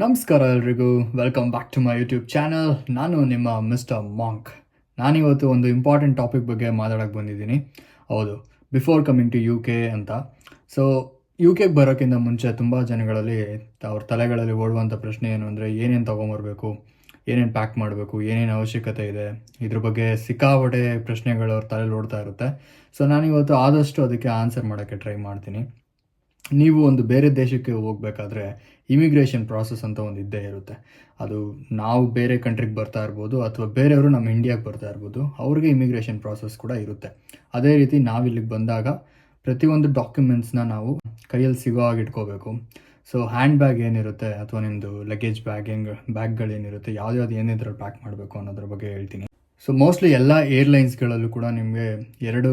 ನಮಸ್ಕಾರ ಎಲ್ರಿಗೂ. Welcome back to my YouTube channel ನಾನು ನಿಮ್ಮ ಮಿಸ್ಟರ್ ಮಾಂಕ್ ನಾನಿವತ್ತು ಒಂದು ಇಂಪಾರ್ಟೆಂಟ್ ಟಾಪಿಕ್ ಬಗ್ಗೆ ಮಾತಾಡೋಕ್ಕೆ ಬಂದಿದ್ದೀನಿ. ಹೌದು before coming to U K ಅಂತ. ಸೊ ಯು ಕೆಗೆ ಬರೋಕ್ಕಿಂತ ಮುಂಚೆ ತುಂಬ ಜನಗಳಲ್ಲಿ ಅವ್ರ ತಲೆಗಳಲ್ಲಿ ಓಡುವಂಥ ಪ್ರಶ್ನೆ ಏನು ಅಂದರೆ, ಏನೇನು ತೊಗೊಂಬರ್ಬೇಕು, ಏನೇನು ಪ್ಯಾಕ್ ಮಾಡಬೇಕು, ಏನೇನು ಅವಶ್ಯಕತೆ ಇದೆ, ಇದ್ರ ಬಗ್ಗೆ ಸಿಕ್ಕಾಪಟ್ಟೆ ಪ್ರಶ್ನೆಗಳು ಅವ್ರ ತಲೆಯಲ್ಲಿ ಓಡ್ತಾ ಇರುತ್ತೆ. ಸೊ ನಾನಿವತ್ತು ಆದಷ್ಟು ಅದಕ್ಕೆ ಆನ್ಸರ್ ಮಾಡೋಕ್ಕೆ ಟ್ರೈ ಮಾಡ್ತೀನಿ. ನೀವು ಒಂದು ಬೇರೆ ದೇಶಕ್ಕೆ ಹೋಗಬೇಕಾದ್ರೆ ಇಮಿಗ್ರೇಷನ್ ಪ್ರಾಸೆಸ್ ಅಂತ ಒಂದು ಇದ್ದೇ ಇರುತ್ತೆ. ಅದು ನಾವು ಬೇರೆ ಕಂಟ್ರಿಗೆ ಬರ್ತಾ ಇರ್ಬೋದು ಅಥವಾ ಬೇರೆಯವರು ನಮ್ಮ ಇಂಡಿಯಾಗೆ ಬರ್ತಾ ಇರ್ಬೋದು, ಅವ್ರಿಗೆ ಇಮಿಗ್ರೇಷನ್ ಪ್ರಾಸೆಸ್ ಕೂಡ ಇರುತ್ತೆ. ಅದೇ ರೀತಿ ನಾವು ಇಲ್ಲಿಗೆ ಬಂದಾಗ ಪ್ರತಿಯೊಂದು ಡಾಕ್ಯುಮೆಂಟ್ಸ್ನ ನಾವು ಕೈಯಲ್ಲಿ ಸಿಗೋ ಹಾಗೆ ಇಟ್ಕೋಬೇಕು. ಸೊ ಹ್ಯಾಂಡ್ ಬ್ಯಾಗ್ ಏನಿರುತ್ತೆ ಅಥವಾ ನಿಮ್ಮದು ಲಗೇಜ್ ಬ್ಯಾಗ್ ಹೆಂಗೆ ಬ್ಯಾಗ್ಗಳೇನಿರುತ್ತೆ ಯಾವ್ದು ಏನಿದ್ರಲ್ಲಿ ಪ್ಯಾಕ್ ಮಾಡಬೇಕು ಅನ್ನೋದ್ರ ಬಗ್ಗೆ ಹೇಳ್ತೀನಿ. ಸೊ ಮೋಸ್ಟ್ಲಿ ಎಲ್ಲ ಏರ್ಲೈನ್ಸ್ಗಳಲ್ಲೂ ಕೂಡ ನಿಮಗೆ ಎರಡು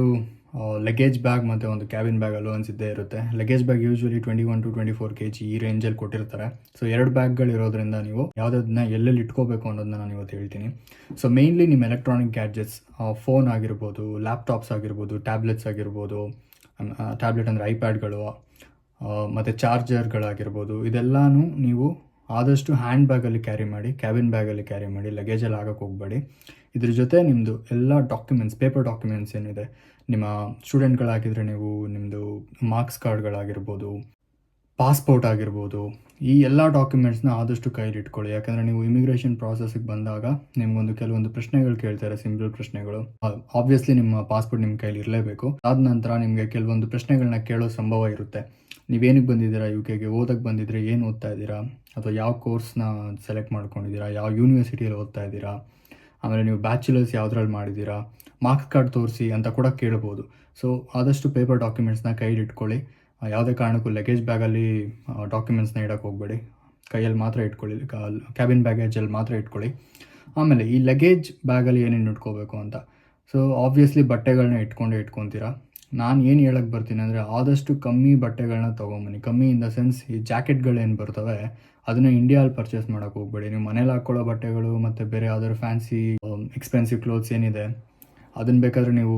ಲಗೇಜ್ ಬ್ಯಾಗ್ ಮತ್ತು ಒಂದು ಕ್ಯಾಬಿನ್ ಬ್ಯಾಗ್ ಅಲೋನ್ಸ್ ಇದ್ದೇ ಇರುತ್ತೆ. Luggage bag usually twenty one to twenty four K G ಈ ರೇಂಜಲ್ಲಿ ಕೊಟ್ಟಿರ್ತಾರೆ. ಸೊ ಎರಡು ಬ್ಯಾಗ್ಗಳು ಇರೋದ್ರಿಂದ ನೀವು ಯಾವುದನ್ನ ಎಲ್ಲೆಲ್ಲಿ ಇಟ್ಕೋಬೇಕು ಅನ್ನೋದನ್ನ ನಾನು ಇವತ್ತು ಹೇಳ್ತೀನಿ. ಸೊ ಮೇಯ್ನ್ಲಿ ನಿಮ್ಮ ಎಲೆಕ್ಟ್ರಾನಿಕ್ ಗ್ಯಾಡ್ಜೆಟ್ಸ್ ಫೋನ್ ಆಗಿರ್ಬೋದು ಲ್ಯಾಪ್ಟಾಪ್ಸ್ ಆಗಿರ್ಬೋದು ಟ್ಯಾಬ್ಲೆಟ್ಸ್ ಆಗಿರ್ಬೋದು ಟ್ಯಾಬ್ಲೆಟ್ ಅಂದರೆ ಐಪ್ಯಾಡ್ಗಳು ಮತ್ತು ಚಾರ್ಜರ್ಗಳಾಗಿರ್ಬೋದು ಇದೆಲ್ಲನೂ ನೀವು ಆದಷ್ಟು ಹ್ಯಾಂಡ್ ಬ್ಯಾಗಲ್ಲಿ ಕ್ಯಾರಿ ಮಾಡಿ ಕ್ಯಾಬಿನ್ ಬ್ಯಾಗಲ್ಲಿ ಕ್ಯಾರಿ ಮಾಡಿ ಲಗೇಜಲ್ಲಿ ಆಗಕ್ಕೆ ಹೋಗಬೇಡಿ. ಇದ್ರ ಜೊತೆ ನಿಮ್ಮದು ಎಲ್ಲ ಡಾಕ್ಯುಮೆಂಟ್ಸ್ ಪೇಪರ್ ಡಾಕ್ಯುಮೆಂಟ್ಸ್ ಏನಿದೆ ನಿಮ್ಮ ಸ್ಟೂಡೆಂಟ್ಗಳಾಗಿದ್ದರೆ ನೀವು ನಿಮ್ಮದು ಮಾರ್ಕ್ಸ್ ಕಾರ್ಡ್ಗಳಾಗಿರ್ಬೋದು, ಪಾಸ್ಪೋರ್ಟ್ ಆಗಿರ್ಬೋದು, ಈ ಎಲ್ಲ ಡಾಕ್ಯುಮೆಂಟ್ಸ್ನ ಆದಷ್ಟು ಕೈಲಿ ಇಟ್ಕೊಳ್ಳಿ. ಯಾಕಂದರೆ ನೀವು ಇಮಿಗ್ರೇಷನ್ ಪ್ರಾಸೆಸ್ಗೆ ಬಂದಾಗ ನಿಮಗೊಂದು ಕೆಲವೊಂದು ಪ್ರಶ್ನೆಗಳು ಕೇಳ್ತಾರೆ, ಸಿಂಪಲ್ ಪ್ರಶ್ನೆಗಳು. ಆಬ್ವಿಯಸ್ಲಿ ನಿಮ್ಮ ಪಾಸ್ಪೋರ್ಟ್ ನಿಮ್ಮ ಕೈಲಿ ಇರಲೇಬೇಕು. ಆದ ನಂತರ ನಿಮಗೆ ಕೆಲವೊಂದು ಪ್ರಶ್ನೆಗಳನ್ನ ಕೇಳೋ ಸಂಭವ ಇರುತ್ತೆ. ನೀವೇನಕ್ಕೆ ಬಂದಿದ್ದೀರಾ? ಯು ಕೆಗೆ ಓದಕ್ಕೆ ಬಂದಿದ್ದರೆ ಏನು ಓದ್ತಾ ಇದ್ದೀರಾ? ಅಥವಾ ಯಾವ ಕೋರ್ಸ್ನ ಸೆಲೆಕ್ಟ್ ಮಾಡ್ಕೊಂಡಿದ್ದೀರಾ? ಯಾವ ಯೂನಿವರ್ಸಿಟಿಯಲ್ಲಿ ಓದ್ತಾ ಇದ್ದೀರಾ? ಆಮೇಲೆ ನೀವು ಬ್ಯಾಚುಲರ್ಸ್ ಯಾವುದ್ರಲ್ಲಿ ಮಾಡಿದ್ದೀರಾ? ಮಾರ್ಕ್ಸ್ ಕಾರ್ಡ್ ತೋರಿಸಿ ಅಂತ ಕೂಡ ಕೇಳ್ಬೋದು. ಸೊ ಆದಷ್ಟು ಪೇಪರ್ ಡಾಕ್ಯುಮೆಂಟ್ಸ್ನ ಕೈಯಲ್ಲಿ ಇಟ್ಕೊಳ್ಳಿ. ಯಾವುದೇ ಕಾರಣಕ್ಕೂ ಲಗೇಜ್ ಬ್ಯಾಗಲ್ಲಿ ಡಾಕ್ಯುಮೆಂಟ್ಸ್ನ ಇಡಕ್ಕೆ ಹೋಗಬೇಡಿ. ಕೈಯಲ್ಲಿ ಮಾತ್ರ ಇಟ್ಕೊಳ್ಳಿ ಕ್ಯಾಬಿನ್ ಬ್ಯಾಗೇಜಲ್ಲಿ ಮಾತ್ರ ಇಟ್ಕೊಳ್ಳಿ. ಆಮೇಲೆ ಈ ಲಗೇಜ್ ಬ್ಯಾಗಲ್ಲಿ ಏನೇನು ಇಟ್ಕೋಬೇಕು ಅಂತ. ಸೊ ಆಬ್ವಿಯಸ್ಲಿ ಬಟ್ಟೆಗಳನ್ನ ಇಟ್ಕೊಂಡೇ ಇಟ್ಕೊತೀರಾ? ನಾನು ಏನು ಹೇಳಕ್ಕೆ ಬರ್ತೀನಿ ಅಂದರೆ ಆದಷ್ಟು ಕಮ್ಮಿ ಬಟ್ಟೆಗಳನ್ನ ತೊಗೊಂಬನ್ನಿ. ಕಮ್ಮಿ ಇನ್ ದ ಸೆನ್ಸ್ ಈ ಜಾಕೆಟ್ಗಳೇನು ಬರ್ತವೆ, ಅದನ್ನು ಇಂಡಿಯಾದಲ್ಲಿ ಪರ್ಚೇಸ್ ಮಾಡೋಕೆ ಹೋಗ್ಬೇಡಿ. ನೀವು ಮನೇಲಿ ಹಾಕ್ಕೊಳ್ಳೋ ಬಟ್ಟೆಗಳು ಮತ್ತು ಬೇರೆ ಯಾವ್ದಾದ್ರು ಫ್ಯಾನ್ಸಿ ಎಕ್ಸ್ಪೆನ್ಸಿವ್ ಕ್ಲೋತ್ಸ್ ಏನಿದೆ ಅದನ್ನು ಬೇಕಾದರೆ ನೀವು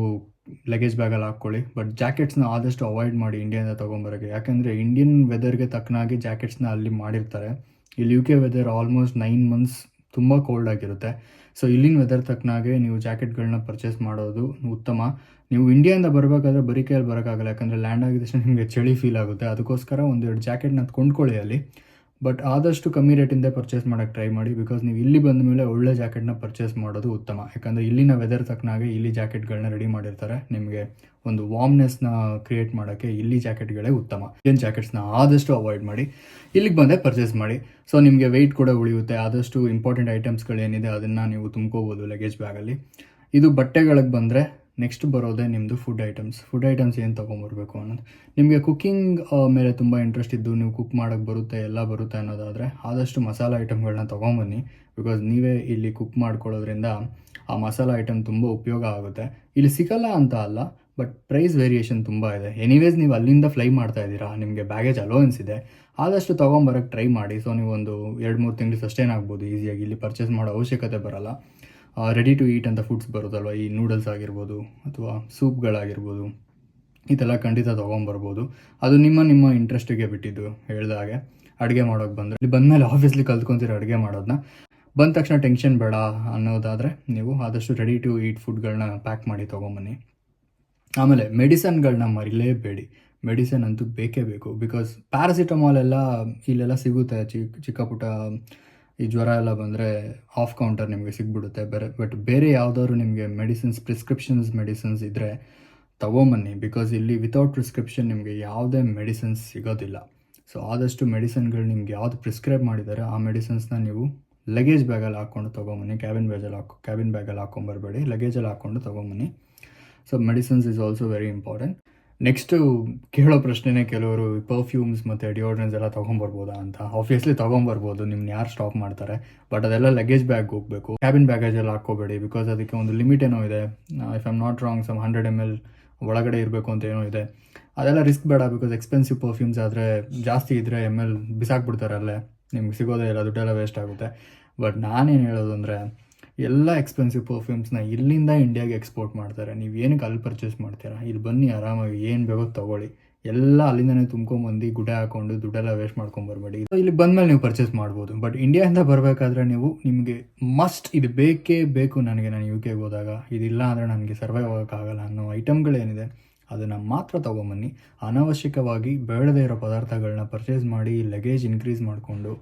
ಲಗೇಜ್ ಬ್ಯಾಗಲ್ಲಿ ಹಾಕ್ಕೊಳ್ಳಿ. ಬಟ್ ಜಾಕೆಟ್ಸ್ನ ಆದಷ್ಟು ಅವಾಯ್ಡ್ ಮಾಡಿ ಇಂಡಿಯಾದಿಂದ ತೊಗೊಂಬರೋಕ್ಕೆ ಯಾಕೆಂದರೆ ಇಂಡಿಯನ್ ವೆದರ್ಗೆ ತಕ್ಕನಾಗಿ ಜಾಕೆಟ್ಸ್ನ ಅಲ್ಲಿ ಮಾಡಿರ್ತಾರೆ. ಇಲ್ಲಿ U K weather almost nine months ತುಂಬ ಕೋಲ್ಡ್ ಆಗಿರುತ್ತೆ. ಸೊ ಇಲ್ಲಿನ ವೆದರ್ ತಕ್ಕನಾಗೆ ನೀವು ಜಾಕೆಟ್ಗಳನ್ನ ಪರ್ಚೇಸ್ ಮಾಡೋದು ಉತ್ತಮ. ನೀವು ಇಂಡಿಯಾದಿಂದ ಬರಬೇಕಾದ್ರೆ ಬರೀ ಕೈಯಲ್ಲಿ ಬರೋಕ್ಕಾಗಲ್ಲ. ಯಾಕಂದರೆ ಲ್ಯಾಂಡ್ ಆಗಿದ ತಕ್ಷಣ ನಿಮಗೆ ಚಳಿ ಫೀಲ್ ಆಗುತ್ತೆ. ಅದಕ್ಕೋಸ್ಕರ ಒಂದೆರಡು ಜಾಕೆಟ್ನ ಕೊಂಡ್ಕೊಳ್ಳಿ ಅಲ್ಲಿ. ಬಟ್ ಆದಷ್ಟು ಕಮ್ಮಿ ರೇಟಿಂದ ಪರ್ಚೇಸ್ ಮಾಡೋಕ್ಕೆ ಟ್ರೈ ಮಾಡಿ ಬಿಕಾಸ್ ನೀವು ಇಲ್ಲಿ ಬಂದ ಮೇಲೆ ಒಳ್ಳೆ ಜಾಕೆಟ್ನ ಪರ್ಚೇಸ್ ಮಾಡೋದು ಉತ್ತಮ. ಯಾಕಂದರೆ ಇಲ್ಲಿನ ವೆದರ್ ತಕ್ಕನಾಗೆ ಇಲ್ಲಿ ಜಾಕೆಟ್ಗಳನ್ನ ರೆಡಿ ಮಾಡಿರ್ತಾರೆ. ನಿಮಗೆ ಒಂದು ವಾರ್ಮ್ನೆಸ್ನ ಕ್ರಿಯೇಟ್ ಮಾಡೋಕ್ಕೆ ಇಲ್ಲಿ ಜಾಕೆಟ್ಗಳೇ ಉತ್ತಮ. ಏನು ಜಾಕೆಟ್ಸ್ನ ಆದಷ್ಟು ಅವಾಯ್ಡ್ ಮಾಡಿ, ಇಲ್ಲಿಗೆ ಬಂದೇ ಪರ್ಚೇಸ್ ಮಾಡಿ. ಸೊ ನಿಮಗೆ ವೆಯ್ಟ್ ಕೂಡ ಉಳಿಯುತ್ತೆ. ಆದಷ್ಟು ಇಂಪಾರ್ಟೆಂಟ್ ಐಟಮ್ಸ್ಗಳೇನಿದೆ ಅದನ್ನು ನೀವು ತುಂಬ್ಕೋಬೋದು ಲಗೇಜ್ ಬ್ಯಾಗಲ್ಲಿ ಇದು ಬಟ್ಟೆಗಳಿಗೆ ಬಂದರೆ ನೆಕ್ಸ್ಟ್ ಬರೋದೇ ನಿಮ್ಮದು ಫುಡ್ ಐಟಮ್ಸ್ ಫುಡ್ ಐಟಮ್ಸ್ ಏನು ತೊಗೊಂಬರ್ಬೇಕು ಅನ್ನೋದು. ನಿಮಗೆ ಕುಕ್ಕಿಂಗ್ ಮೇಲೆ ತುಂಬ ಇಂಟ್ರೆಸ್ಟ್ ಇದ್ದು ನೀವು ಕುಕ್ ಮಾಡೋಕ್ಕೆ ಬರುತ್ತೆ, ಎಲ್ಲ ಬರುತ್ತೆ ಅನ್ನೋದಾದರೆ ಆದಷ್ಟು ಮಸಾಲ ಐಟಮ್ಗಳನ್ನ ತೊಗೊಂಬನ್ನಿ. ಬಿಕಾಸ್ ನೀವೇ ಇಲ್ಲಿ ಕುಕ್ ಮಾಡ್ಕೊಳ್ಳೋದ್ರಿಂದ ಆ ಮಸಾಲ ಐಟಮ್ ತುಂಬ ಉಪಯೋಗ ಆಗುತ್ತೆ. ಇಲ್ಲಿ ಸಿಗಲ್ಲ ಅಂತ ಅಲ್ಲ ಬಟ್ ಪ್ರೈಸ್ ವೇರಿಯೇಷನ್ ತುಂಬ ಇದೆ. ಎನಿವೇಸ್ ನೀವು ಅಲ್ಲಿಂದ ಫ್ಲೈ ಮಾಡ್ತಾ ಇದ್ದೀರಾ, ನಿಮಗೆ ಬ್ಯಾಗೇಜ್ ಅಲೋವೆನ್ಸ್ ಇದೆ. ಆದಷ್ಟು ತೊಗೊಂಬರೋಕ್ಕೆ ಟ್ರೈ ಮಾಡಿ. ಸೊ ನೀವು ಒಂದು ಎರಡು ಮೂರು ತಿಂಗಳು ಸಸ್ಟೈನ್ ಆಗ್ಬೋದು ಈಸಿಯಾಗಿ ಇಲ್ಲಿ ಪರ್ಚೇಸ್ ಮಾಡೋ ಅವಶ್ಯಕತೆ ಬರಲ್ಲ. ರೆಡಿ ಟು ಈಟ್ ಅಂತ ಫುಡ್ಸ್ ಬರುತ್ತಲ್ವ? ಈ ನೂಡಲ್ಸ್ ಆಗಿರ್ಬೋದು ಅಥವಾ ಸೂಪ್ಗಳಾಗಿರ್ಬೋದು ಇದೆಲ್ಲ ಖಂಡಿತ ತೊಗೊಂಬರ್ಬೋದು. ಅದು ನಿಮ್ಮ ನಿಮ್ಮ ಇಂಟ್ರೆಸ್ಟಿಗೆ ಬಿಟ್ಟಿದ್ದು ಹೇಳ್ದಾಗೆ ಅಡುಗೆ ಮಾಡೋಕ್ಕೆ ಬಂದರೆ, ಇಲ್ಲಿ ಬಂದಮೇಲೆ ಆಫೀಸ್ಲಿ ಕಲ್ತ್ಕೊಂತೀರ ಅಡುಗೆ ಮಾಡೋದನ್ನ ಬಂದ ತಕ್ಷಣ ಟೆನ್ಷನ್ ಬೇಡ ಅನ್ನೋದಾದರೆ ನೀವು ಆದಷ್ಟು ರೆಡಿ ಟು ಈಟ್ ಫುಡ್ಗಳನ್ನ ಪ್ಯಾಕ್ ಮಾಡಿ ತೊಗೊಂಬನ್ನಿ. ಆಮೇಲೆ ಮೆಡಿಸನ್ಗಳನ್ನ ಮರಿಲೇಬೇಡಿ. ಮೆಡಿಸನ್ ಅಂತೂ ಬೇಕೇ ಬೇಕು. ಬಿಕಾಸ್ ಪ್ಯಾರಾಸಿಟಮಾಲ್ ಎಲ್ಲ ಇಲ್ಲೆಲ್ಲ ಸಿಗುತ್ತೆ. ಚಿಕ್ಕ ಚಿಕ್ಕ ಪುಟ್ಟ ಈ ಜ್ವರ ಎಲ್ಲ ಬಂದರೆ ಆಫ್ ಕೌಂಟರ್ ನಿಮಗೆ ಸಿಗ್ಬಿಡುತ್ತೆ. ಬೇರೆ ಬಟ್ ಬೇರೆ ಯಾವುದಾದ್ರು ನಿಮಗೆ ಮೆಡಿಸಿನ್ಸ್ ಪ್ರಿಸ್ಕ್ರಿಪ್ಷನ್ಸ್ ಮೆಡಿಸಿನ್ಸ್ ಇದ್ದರೆ ತಗೊಂಬನ್ನಿ ಬಿಕಾಸ್ ಇಲ್ಲಿ ವಿತೌಟ್ ಪ್ರಿಸ್ಕ್ರಿಪ್ಷನ್ ನಿಮಗೆ ಯಾವುದೇ ಮೆಡಿಸಿನ್ಸ್ ಸಿಗೋದಿಲ್ಲ. ಸೊ ಆದಷ್ಟು ಮೆಡಿಸಿನ್ಗಳು ನಿಮ್ಗೆ ಯಾವ್ದು ಪ್ರಿಸ್ಕ್ರೈಬ್ ಮಾಡಿದ್ದಾರೆ ಆ ಮೆಡಿಸಿನ್ಸ್ನ ನೀವು ಲಗೇಜ್ ಬ್ಯಾಗಲ್ಲಿ ಹಾಕ್ಕೊಂಡು ತೊಗೊಂಬನ್ನಿ ಕ್ಯಾಬಿನ್ ಬ್ಯಾಗಲ್ಲಿ ಹಾಕೊ ಕ್ಯಾಬಿನ್ ಬ್ಯಾಗಲ್ಲಿ ಲಗೇಜ್ ಲಗೇಜಲ್ಲಿ ಹಾಕ್ಕೊಂಡು ತೊಗೊಂಬನ್ನಿ. So medicines is also very important next ಕೇಳೋ ಪ್ರಶ್ನೆನೇ ಕೆಲವರು ಪರ್ಫ್ಯೂಮ್ಸ್ ಮತ್ತು ಡಿಯೋಡ್ರೆನ್ಸ್ ಎಲ್ಲ ತೊಗೊಂಬರ್ಬೋದಾ ಅಂತ. ಆಬ್ವಿಯಸ್ಲಿ ತೊಗೊಂಬರ್ಬೋದು, ನಿಮ್ನ ಯಾರು ಸ್ಟಾಪ್ ಮಾಡ್ತಾರೆ. ಬಟ್ ಅದೆಲ್ಲ ಲಗೇಜ್ ಬ್ಯಾಗ್ ಹೋಗಬೇಕು. ಕ್ಯಾಬಿನ್ ಬ್ಯಾಗೇಜಲ್ಲಿ ಹಾಕ್ಕೋಬೇಡಿ ಬಿಕಾಸ್ ಅದಕ್ಕೆ ಒಂದು ಲಿಮಿಟ್ ಏನೋ ಇದೆ. If I'm not wrong some hundred M L ಒಳಗಡೆ ಇರಬೇಕು ಅಂತ ಏನೋ ಇದೆ. ಅದೆಲ್ಲ ರಿಸ್ಕ್ ಬೇಡ ಬಿಕಾಸ್ ಎಕ್ಸ್ಪೆನ್ಸಿವ್ ಪರ್ಫ್ಯೂಮ್ಸ್ ಆದರೆ ಜಾಸ್ತಿ ಇದ್ದರೆ ಎಂ ಎಲ್ ಬಿಸಾಕ್ಬಿಡ್ತಾರೆ ಅಲ್ಲೇ. ನಿಮ್ಗೆ ಸಿಗೋದೇ ಇಲ್ಲ, ದುಡ್ಡೆಲ್ಲ ವೇಸ್ಟ್ ಆಗುತ್ತೆ. ಬಟ್ ನಾನೇನು ಹೇಳೋದು ಅಂದರೆ ಎಲ್ಲ ಎಕ್ಸ್ಪೆನ್ಸಿವ್ ಪರ್ಫ್ಯೂಮ್ಸ್ನ ಇಲ್ಲಿಂದ ಇಂಡಿಯಾಗೆ ಎಕ್ಸ್ಪೋರ್ಟ್ ಮಾಡ್ತಾರೆ. ನೀವು ಏನಕ್ಕೆ ಅಲ್ಲಿ ಪರ್ಚೇಸ್ ಮಾಡ್ತೀರಾ? ಇಲ್ಲಿ ಬನ್ನಿ ಆರಾಮಾಗಿ, ಏನು ಬೇಕೋ ತೊಗೊಳ್ಳಿ. ಎಲ್ಲ ಅಲ್ಲಿಂದನೇ ತುಂಬ್ಕೊಂಬಂದು ಗುಡ ಹಾಕೊಂಡು ದುಡ್ಡೆಲ್ಲ ವೇಸ್ಟ್ ಮಾಡ್ಕೊಂಬರ್ಬೇಡಿ ಇಲ್ಲಿ ಬಂದಮೇಲೆ ನೀವು ಪರ್ಚೇಸ್ ಮಾಡ್ಬೋದು. ಬಟ್ ಇಂಡಿಯಾದಿಂದ ಬರಬೇಕಾದ್ರೆ ನೀವು ನಿಮಗೆ ಮಸ್ಟ್ ಇದು ಬೇಕೇ ಬೇಕು ನನಗೆ ನಾನು ಯು ಕೆಗೆ ಹೋದಾಗ. ಇದಿಲ್ಲ ಅಂದರೆ ನನಗೆ ಸರ್ವೈವ್ ಆಗೋಕ್ಕಾಗಲ್ಲ ಅನ್ನೋ ಐಟಮ್ಗಳೇನಿದೆ ಅದನ್ನು ಮಾತ್ರ ತೊಗೊಂಬನ್ನಿ. ಅನಾವಶ್ಯಕವಾಗಿ ಬೇಡದೇ ಇರೋ ಪದಾರ್ಥಗಳನ್ನ ಪರ್ಚೇಸ್ ಮಾಡಿ ಲಗೇಜ್ ಇನ್ಕ್ರೀಸ್ ಮಾಡಿಕೊಂಡು,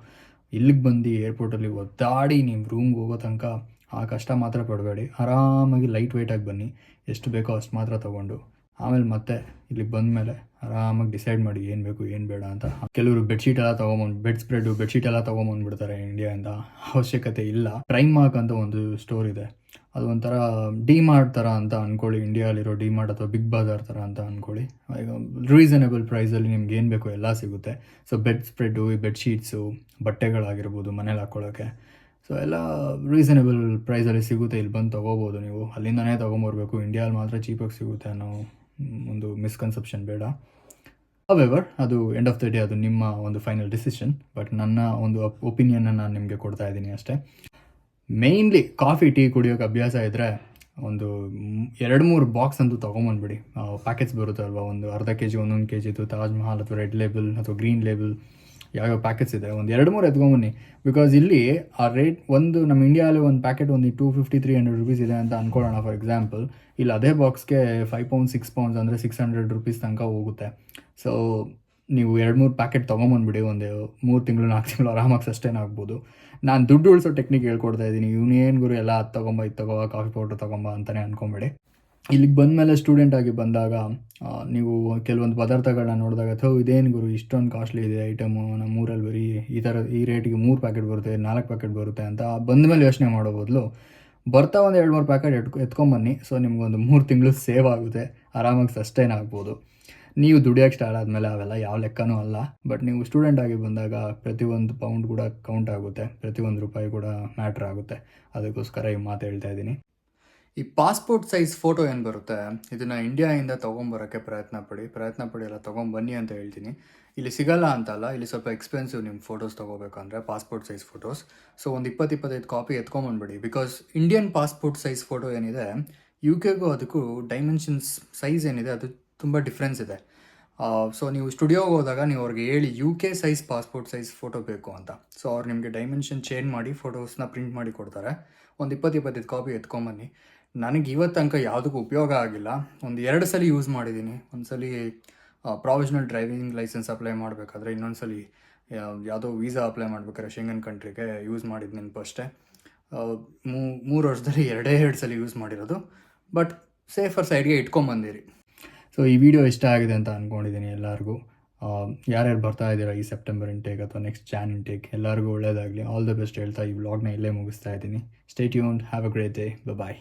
ಇಲ್ಲಿಗೆ ಬಂದು ಏರ್ಪೋರ್ಟಲ್ಲಿ ಒದ್ದಾಡಿ ನಿಮ್ಮ ರೂಮ್ಗೆ ಹೋಗೋ ತನಕ ಆ ಕಷ್ಟ ಮಾತ್ರ ಪಡಬೇಡಿ. ಆರಾಮಾಗಿ ಲೈಟ್ ವೆಯ್ಟಾಗಿ ಬನ್ನಿ. ಎಷ್ಟು ಬೇಕೋ ಅಷ್ಟು ಮಾತ್ರ ತೊಗೊಂಡು. ಆಮೇಲೆ ಮತ್ತೆ ಇಲ್ಲಿ ಬಂದ ಮೇಲೆ ಆರಾಮಾಗಿ ಡಿಸೈಡ್ ಮಾಡಿ ಏನು ಬೇಕು, ಏನು ಬೇಡ ಅಂತ. ಕೆಲವರು ಬೆಡ್ಶೀಟ್ ಎಲ್ಲ ತೊಗೊಂಬಂದು ಬೆಡ್ ಸ್ಪ್ರೆಡ್ ಬೆಡ್ಶೀಟ್ ಎಲ್ಲ ತೊಗೊಂಬಂದ್ಬಿಡ್ತಾರೆ ಇಂಡಿಯಾದಿಂದ ಅವಶ್ಯಕತೆ ಇಲ್ಲ. ಪ್ರೈಮ್ ಮಾರ್ಕ್ ಅಂತ ಒಂದು ಸ್ಟೋರ್ ಇದೆ. ಅದು ಒಂಥರ ಡಿ ಮಾರ್ಟ್ ಥರ ಅಂತ ಅಂದ್ಕೊಳ್ಳಿ ಇಂಡಿಯಾಲಿರೋ ಡಿ ಮಾರ್ಟ್ ಅಥವಾ ಬಿಗ್ ಬಜಾರ್ ಥರ ಅಂತ ಅಂದ್ಕೊಳ್ಳಿ ಈಗ ರೀಸನೇಬಲ್ ಪ್ರೈಸಲ್ಲಿ ನಿಮ್ಗೆ ಏನು ಬೇಕೋ ಎಲ್ಲ ಸಿಗುತ್ತೆ. ಸೊ ಬೆಡ್ ಸ್ಪ್ರೆಡ್ಡು ಬೆಡ್ಶೀಟ್ಸು ಬಟ್ಟೆಗಳಾಗಿರ್ಬೋದು, ಮನೇಲಿ ಹಾಕ್ಕೊಳ್ಳೋಕ್ಕೆ ಸೊ ಎಲ್ಲ ರೀಸನೇಬಲ್ ಪ್ರೈಸಲ್ಲಿ ಸಿಗುತ್ತೆ. ಇಲ್ಲಿ ಬಂದು ತೊಗೋಬೋದು ನೀವು. ಅಲ್ಲಿಂದನೇ ತೊಗೊಂಬರ್ಬೇಕು. ಇಂಡಿಯಾದಲ್ಲಿ ಮಾತ್ರ ಚೀಪಾಗಿ ಸಿಗುತ್ತೆ ಅನ್ನೋ ಒಂದು ಮಿಸ್ಕನ್ಸೆಪ್ಷನ್ ಬೇಡ. ಅವೆವರ್ ಅದು ಎಂಡ್ ಆಫ್ ದ ಡೇ ಅದು ನಿಮ್ಮ ಒಂದು ಫೈನಲ್ ಡಿಸಿಷನ್ ಬಟ್ ನನ್ನ ಒಂದು ಒಪಿನಿಯನ್ನ ನಾನು ನಿಮಗೆ ಕೊಡ್ತಾ ಇದ್ದೀನಿ ಅಷ್ಟೇ. ಮೇಯ್ನ್ಲಿ ಕಾಫಿ ಟೀ ಕುಡಿಯೋಕೆ ಅಭ್ಯಾಸ ಇದ್ದರೆ ಒಂದು ಎರಡು ಮೂರು ಬಾಕ್ಸ್ ಅಂತೂ ತೊಗೊಂಬಂದ್ಬಿಡಿ. ಪ್ಯಾಕೆಟ್ಸ್ ಬರುತ್ತೆ ಅಲ್ವಾ? ಒಂದು ಅರ್ಧ ಕೆ ಜಿ ಒಂದೊಂದು ಕೆ ಜಿದು ತಾಜ್ ಮಹಲ್, ಅಥವಾ ರೆಡ್ ಲೇಬಲ್ ಅಥವಾ ಗ್ರೀನ್ ಲೇಬಲ್ ಯಾವ್ಯಾವ ಪ್ಯಾಕೆಟ್ಸ್ ಇದೆ? ಒಂದು ಎರಡು ಮೂರು ಎತ್ಕೊಂಬನ್ನಿ. ಬಿಕಾಸ್ ಇಲ್ಲಿ ಆ ರೇಟ್ ಒಂದು ನಮ್ಮ ಇಂಡಿಯಾದಲ್ಲಿ ಒಂದು ಪ್ಯಾಕೆಟ್ ಒಂದು two fifty three hundred rupees ಇದೆ ಅಂತ ಅನ್ಕೊಳ್ಳೋಣ ಫಾರ್ ಎಕ್ಸಾಂಪಲ್ ಇಲ್ಲಿ, ಅದೇ ಬಾಕ್ಸ್ಗೆ ಫೈವ್ ಪೌಂಡ್ ಸಿಕ್ಸ್ ಪೌಂಡ್ಸ್ ಅಂದರೆ ಸಿಕ್ಸ್ ಹಂಡ್ರೆಡ್ ರುಪೀಸ್ ತನಕ ಹೋಗುತ್ತೆ. ಸೊ ನೀವು ಎರಡು ಮೂರು ಪ್ಯಾಕೆಟ್ ತೊಗೊಂಬಂದ್ಬಿಡಿ, ಒಂದು ಮೂರು ತಿಂಗಳು, ನಾಲ್ಕು ತಿಂಗಳು ಆರಾಮಾಗಿ ಸಸ್ಟೈನ್ ಆಗ್ಬೋದು. ನಾನು ದುಡ್ಡು ಉಳಿಸೋ ಟೆಕ್ನಿಕ್ ಹೇಳ್ಕೊಡ್ತಾ ಇದ್ದೀನಿ ಇವನೇನು ಗುರು, ಎಲ್ಲ ಅದು ತೊಗೊಂಬ, ಇದು ತಗೋ ಕಾಫಿ ಪೌಡ್ರ್ ತೊಗೊಂಬ ಅಂತಲೇ ಅನ್ಕೊಂಬೇಡಿ. ಇಲ್ಲಿಗೆ ಬಂದಮೇಲೆ ಸ್ಟೂಡೆಂಟ್ ಆಗಿ ಬಂದಾಗ ನೀವು ಕೆಲವೊಂದು ಪದಾರ್ಥಗಳನ್ನ ನೋಡಿದಾಗ, ಥೋ, ಇದೇನು ಗುರು, ಇಷ್ಟೊಂದು ಕಾಸ್ಟ್ಲಿ ಇದೆ ಐಟಮು ನಮ್ಮ ಊರಲ್ಲಿ ಬರೀ ಈ ಥರ, ಈ ರೇಟಿಗೆ ಮೂರು ಪ್ಯಾಕೆಟ್ ಬರುತ್ತೆ, ನಾಲ್ಕು ಪ್ಯಾಕೆಟ್ ಬರುತ್ತೆ ಅಂತ ಬಂದ ಮೇಲೆ ಯೋಚನೆ ಮಾಡೋ ಬದಲು ಬರ್ತಾ ಒಂದು ಎರಡು ಮೂರು ಪ್ಯಾಕೆಟ್ ಎಟ್ ಎತ್ಕೊಂಬನ್ನಿ ಸೊ ನಿಮ್ಗೊಂದು ಮೂರು ತಿಂಗಳು ಸೇವ್ ಆಗುತ್ತೆ. ಆರಾಮಾಗಿ ಸಸ್ಟೈನ್ ಆಗ್ಬೋದು. ನೀವು ದುಡಿಯೋಕ್ಕೆ ಸ್ಟಾರ್ಟ್ ಆದಮೇಲೆ ಅವೆಲ್ಲ ಯಾವ ಲೆಕ್ಕನೂ ಅಲ್ಲ. ಬಟ್ ನೀವು ಸ್ಟೂಡೆಂಟ್ ಆಗಿ ಬಂದಾಗ ಪ್ರತಿಯೊಂದು ಪೌಂಡ್ ಕೂಡ ಕೌಂಟ್ ಆಗುತ್ತೆ. ಪ್ರತಿಯೊಂದು ರೂಪಾಯಿ ಕೂಡ ಮ್ಯಾಟ್ರ್ ಆಗುತ್ತೆ. ಅದಕ್ಕೋಸ್ಕರ ಈ ಮಾತು ಹೇಳ್ತಾ ಇದ್ದೀನಿ. ಈ ಪಾಸ್ಪೋರ್ಟ್ ಸೈಜ್ ಫೋಟೋ ಏನು ಬರುತ್ತೆ? ಇದನ್ನು ಇಂಡಿಯಾಯಿಂದ ತೊಗೊಂಬರೋಕ್ಕೆ ಪ್ರಯತ್ನ ಪಡಿ. ಪ್ರಯತ್ನ ಪಡಿ ಎಲ್ಲ ತೊಗೊಂಬನ್ನಿ ಅಂತ ಹೇಳ್ತೀನಿ. ಇಲ್ಲಿ ಸಿಗಲ್ಲ ಅಂತಲ್ಲ, ಇಲ್ಲಿ ಸ್ವಲ್ಪ ಎಕ್ಸ್ಪೆನ್ಸಿವ್ ನಿಮ್ಮ ಫೋಟೋಸ್ ತೊಗೋಬೇಕಂದ್ರೆ ಪಾಸ್ಪೋರ್ಟ್ ಸೈಜ್ ಫೋಟೋಸ್ ಸೊ ಒಂದು ಇಪ್ಪತ್ತು ಇಪ್ಪತ್ತೈದು copy ಎತ್ಕೊಂಬಂದ್ಬಿಡಿ. Because Indian passport size photo ಏನಿದೆ ಯು ಕೆಗೂ ಅದಕ್ಕೂ ಡೈಮೆನ್ಷನ್ಸ್ ಸೈಜ್ ಏನಿದೆ, ಅದು ತುಂಬ ಡಿಫ್ರೆನ್ಸ್ ಇದೆ. ಸೊ ನೀವು ಸ್ಟುಡಿಯೋಗೆ ಹೋದಾಗ ನೀವು ಅವ್ರಿಗೆ ಹೇಳಿ U K size passport size photo ಬೇಕು ಅಂತ. ಸೊ ಅವ್ರು ನಿಮಗೆ ಡೈಮೆನ್ಷನ್ ಚೇಂಜ್ ಮಾಡಿ ಫೋಟೋಸ್ನ ಪ್ರಿಂಟ್ ಮಾಡಿ ಕೊಡ್ತಾರೆ. ಒಂದು ಇಪ್ಪತ್ತು ಇಪ್ಪತ್ತೈದು ಕಾಪಿ ಎತ್ಕೊಂಬನ್ನಿ. ನನಗೆ ಇವತ್ತು ತನಕ ಯಾವುದಕ್ಕೂ ಉಪಯೋಗ ಆಗಿಲ್ಲ. ಒಂದು ಎರಡು ಸಲ ಯೂಸ್ ಮಾಡಿದ್ದೀನಿ. ಒಂದು ಸಲ ಪ್ರಾವಿಷನಲ್ ಡ್ರೈವಿಂಗ್ ಲೈಸೆನ್ಸ್ ಅಪ್ಲೈ ಮಾಡಬೇಕಾದ್ರೆ ಇನ್ನೊಂದು ಸಲ ಯಾವುದೋ ವೀಸಾ ಅಪ್ಲೈ ಮಾಡ್ಬೇಕಾದ್ರೆ ಶೆಂಗನ್ ಕಂಟ್ರಿಗೆ ಯೂಸ್ ಮಾಡಿದ್ದು ನೆನಪು ಅಷ್ಟೇ. ಮೂರು ವರ್ಷದಲ್ಲಿ ಎರಡೇ ಎರಡು ಸಲ ಯೂಸ್ ಮಾಡಿರೋದು. ಬಟ್ ಸೇಫರ್ ಸೈಡ್ಗೆ ಇಟ್ಕೊಂಬಂದಿರಿ ಸೊ ಈ ವಿಡಿಯೋ ಇಷ್ಟ ಆಗಿದೆ ಅಂತ ಅಂದ್ಕೊಂಡಿದ್ದೀನಿ ಎಲ್ಲರಿಗೂ. ಯಾರ್ಯಾರು ಬರ್ತಾ ಇದ್ದೀರಾ ಈ ಸೆಪ್ಟೆಂಬರ್ ಇಂಟೇಕ್ ಅಥವಾ ನೆಕ್ಸ್ಟ್ ಜಾನ್ ಇಂಟೇಕ್ ಎಲ್ಲರಿಗೂ ಒಳ್ಳೇದಾಗಲಿ. ಆಲ್ ದ ಬೆಸ್ಟ್ ಹೇಳ್ತಾ ಈ ವ್ಲಾಗ್ನ ಇಲ್ಲೇ ಮುಗಿಸ್ತಾ ಇದ್ದೀನಿ. Stay ಯೂನ್ have a great day bye